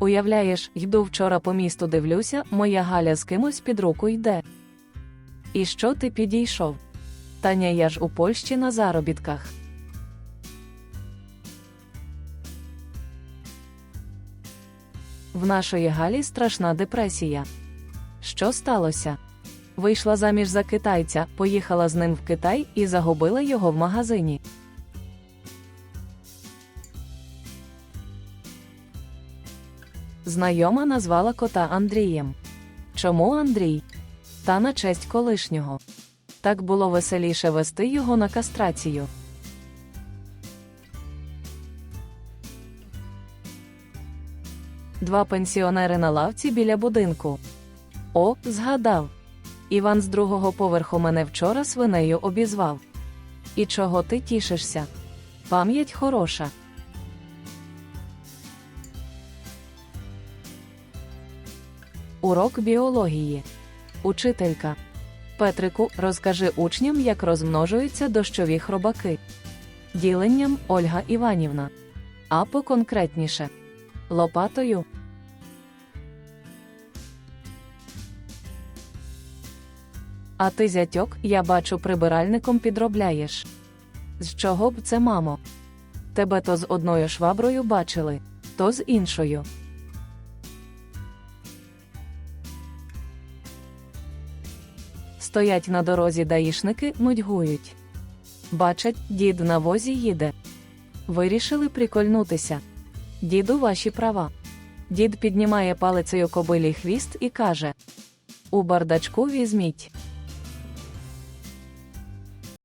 Уявляєш, йду вчора по місту дивлюся, моя Галя з кимось під руку йде. І що ти підійшов? Таня, я ж у Польщі на заробітках. В нашої Галі страшна депресія. Що сталося? Вийшла заміж за китайця, поїхала з ним в Китай і загубила його в магазині. Знайома назвала кота Андрієм. Чому Андрій? Та на честь колишнього. Так було веселіше вести його на кастрацію. Два пенсіонери на лавці біля будинку. О, згадав. Іван з другого поверху мене вчора свинею обізвав. І чого ти тішишся? Пам'ять хороша. Урок біології. Учителька. Петрику, розкажи учням, як розмножуються дощові хробаки. Діленням Ольга Іванівна. А поконкретніше. Лопатою. А ти, зятьок, я бачу, прибиральником підробляєш. З чого б це, мамо? Тебе то з одною шваброю бачили, то з іншою. Стоять на дорозі даїшники, нудьгують. Бачать, дід на возі їде. Вирішили прикольнутися. Діду, ваші права. Дід піднімає палицею кобилі хвіст і каже: У бардачку візьміть.